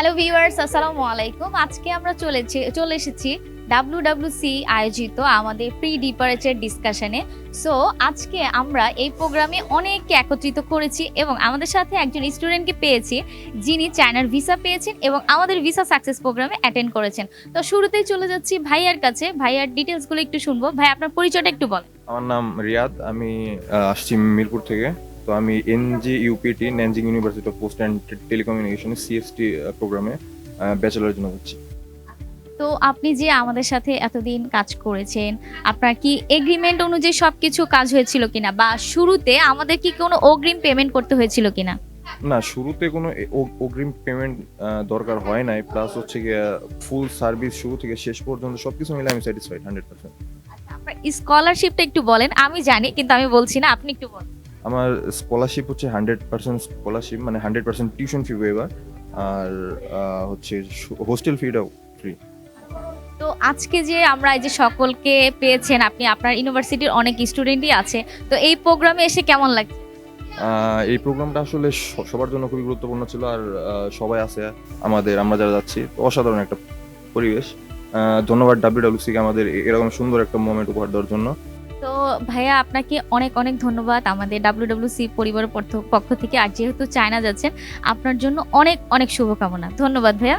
Hello viewers আসসালামু আলাইকুম। আজকে আমরা চলেছি, চলে এসেছি ডাব্লিউডাব্লিউসি আয়োজিত আমাদের প্রি ডিপারেচার ডিসকাশনে সো আজকে আমরা এই প্রোগ্রামে অনেককে একত্রিত করেছি এবং আমাদের সাথে একজন স্টুডেন্টকে পেয়েছি, যিনি চায়নার ভিসা পেয়েছেন এবং আমাদের ভিসা সাকসেস প্রোগ্রামে অ্যাটেন্ড করেছেন। তো শুরুতেই চলে যাচ্ছি ভাইয়ার কাছে। ভাইয়ার ডিটেলসগুলো একটু শুনব। ভাই, আপনার পরিচয়টা একটু বলেন। আমার নাম রিয়াদ। আমি আসছি মিরপুর থেকে। তো আমি NG UPT Nanjing university of post and telecommunication CST প্রোগ্রামে ব্যাচেলারের জন্য হচ্ছি তো আপনি যে আমাদের সাথে এতদিন কাজ করেছেন আপনার কি এগ্রিমেন্ট অনুযায়ী সবকিছু কাজ হয়েছিল কিনা? বা শুরুতে আমাদের কি কোনো অগ্রিম পেমেন্ট করতে হয়েছিল কিনা? না শুরুতে কোনো অগ্রিম পেমেন্ট দরকার হয় নাই। প্লাস হচ্ছে গিয়ে ফুল সার্ভিস শুরু থেকে শেষ পর্যন্ত সব কিছু মিলে আমি স্যাটিসফাইড হান্ড্রেড পার্সেন্ট আপনার স্কলারশিপটা একটু বলেন আমি জানি কিন্তু আমি বলছি না আপনি একটু বলেন। আমার স্কলারশিপ হচ্ছে হান্ড্রেড পার্সেন্ট স্কলারশিপ মানে hundred percent tuition fee waiver আর হচ্ছে হোস্টেল ফিটাও ফ্রি তো আজকে যে আমরা এই যে সকলকে পেয়েছেন আপনি আপনার ইউনিভার্সিটির অনেক স্টুডেন্টই আছে তো এই প্রোগ্রামে এসে কেমন লাগছে? এই প্রোগ্রামটা আসলে সবার জন্য খুবই গুরুত্বপূর্ণ ছিল আর সবাই আছে আমাদের আমরা যারা যাচ্ছি অসাধারণ একটা পরিবেশ। ধন্যবাদ ডাব্লিউডাব্লিউসিকে আমাদের এরকম সুন্দর একটা মোমেন্ট উপহার দেওয়ার জন্য। তো ভাইয়া, আপনাকে অনেক অনেক ধন্যবাদ আমাদের ডাব্লিউডাব্লিউসি পরিবারের পক্ষ- পক্ষ থেকে। আর যেহেতু চায়না যাচ্ছেন আপনার জন্য অনেক অনেক শুভকামনা। ধন্যবাদ ভাইয়া।